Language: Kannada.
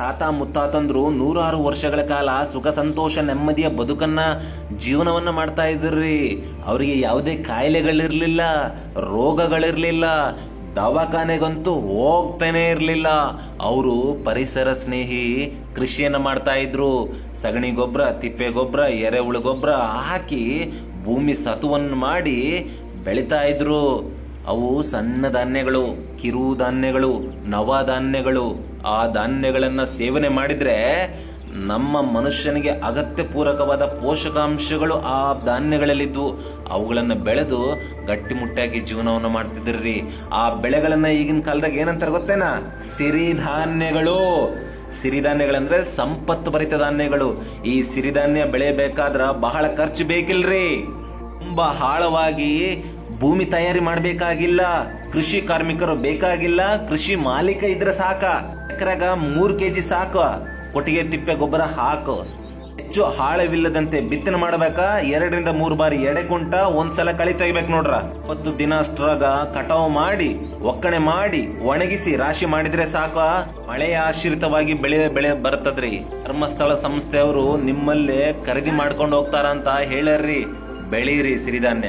ತಾತ ಮುತ್ತಾತಂದ್ರು ನೂರಾರು ವರ್ಷಗಳ ಕಾಲ ಸುಖ, ಸಂತೋಷ, ನೆಮ್ಮದಿಯ ಬದುಕನ್ನ ಜೀವನವನ್ನ ಮಾಡ್ತಾ ಇದ್ರಿ. ಅವರಿಗೆ ಯಾವುದೇ ಕಾಯಿಲೆಗಳಿರಲಿಲ್ಲ, ರೋಗಗಳಿರಲಿಲ್ಲ, ದವಾಖಾನೆಗಂತೂ ಹೋಗ್ತಾನೆ ಇರಲಿಲ್ಲ. ಅವರು ಪರಿಸರ ಸ್ನೇಹಿ, ಕೃಷಿಯನ್ನು ಮಾಡ್ತಾ ಇದ್ರು. ಸಗಣಿ ಗೊಬ್ಬರ ತಿಪ್ಪೆ ಗೊಬ್ಬರ ಎರೆಹುಳು ಗೊಬ್ಬರ ಹಾಕಿ ಭೂಮಿ ಸತುವನ್ನು ಮಾಡಿ ಬೆಳಿತಾ ಇದ್ರು. ಅವು ಸಣ್ಣ ಧಾನ್ಯಗಳು, ಕಿರು ಧಾನ್ಯಗಳು, ನವ ಧಾನ್ಯಗಳು. ಆ ಧಾನ್ಯಗಳನ್ನ ಸೇವನೆ ಮಾಡಿದ್ರೆ ನಮ್ಮ ಮನುಷ್ಯನಿಗೆ ಅಗತ್ಯ ಪೂರಕವಾದ ಪೋಷಕಾಂಶಗಳು ಆ ಧಾನ್ಯಗಳಲ್ಲಿದ್ದು ಅವುಗಳನ್ನು ಬೆಳೆದು ಗಟ್ಟಿಮುಟ್ಟಾಗಿ ಜೀವನವನ್ನು ಮಾಡ್ತಿದ್ರಿ ಆ ಬೆಳೆಗಳನ್ನ ಈಗಿನ ಕಾಲದಾಗ ಏನಂತಾರೆ ಗೊತ್ತೇನಾ? ಸಿರಿಧಾನ್ಯಗಳು. ಸಿರಿಧಾನ್ಯಗಳಂದ್ರೆ ಸಂಪತ್ತು ಭರಿತ ಧಾನ್ಯಗಳು. ಈ ಸಿರಿಧಾನ್ಯ ಬೆಳೆಯಬೇಕಾದ್ರ ಬಹಳ ಖರ್ಚು ಬೇಕಿಲ್ರಿ. ತುಂಬಾ ಆಳವಾಗಿ ಭೂಮಿ ತಯಾರಿ ಮಾಡಬೇಕಾಗಿಲ್ಲ, ಕೃಷಿ ಕಾರ್ಮಿಕರು ಬೇಕಾಗಿಲ್ಲ, ಕೃಷಿ ಮಾಲೀಕ ಇದ್ರೆ ಸಾಕ. ಎಕರೆಗ ಮೂರ್ ಕೆಜಿ ಸಾಕು. ಕೊಟ್ಟಿಗೆ, ತಿಪ್ಪೆ, ಗೊಬ್ಬರ ಹಾಕು. ಹೆಚ್ಚು ಹಾಳವಿಲ್ಲದಂತೆ ಬಿತ್ತನೆ ಮಾಡಬೇಕಾ? ಎರಡರಿಂದ ಮೂರು ಬಾರಿ ಎಡೆ ಕುಂಟ ಒಂದ್ಸಲ ಕಳಿ ತೆಗಿಬೇಕು ನೋಡ್ರ. ಹತ್ತು ದಿನ ಅಷ್ಟರಾಗ ಕಟಾವು ಮಾಡಿ, ಒಕ್ಕಣೆ ಮಾಡಿ, ಒಣಗಿಸಿ ರಾಶಿ ಮಾಡಿದ್ರೆ ಸಾಕ? ಮಳೆಯ ಆಶ್ರಿತವಾಗಿ ಬೆಳೆ ಬೆಳೆ ಬರ್ತದ್ರಿ. ಧರ್ಮಸ್ಥಳ ಸಂಸ್ಥೆಯವರು ನಿಮ್ಮಲ್ಲೇ ಖರೀದಿ ಮಾಡ್ಕೊಂಡು ಹೋಗ್ತಾರ ಅಂತ ಹೇಳರ್ರಿ ಬೆಳೀರಿ ಸಿರಿಧಾನ್ಯ.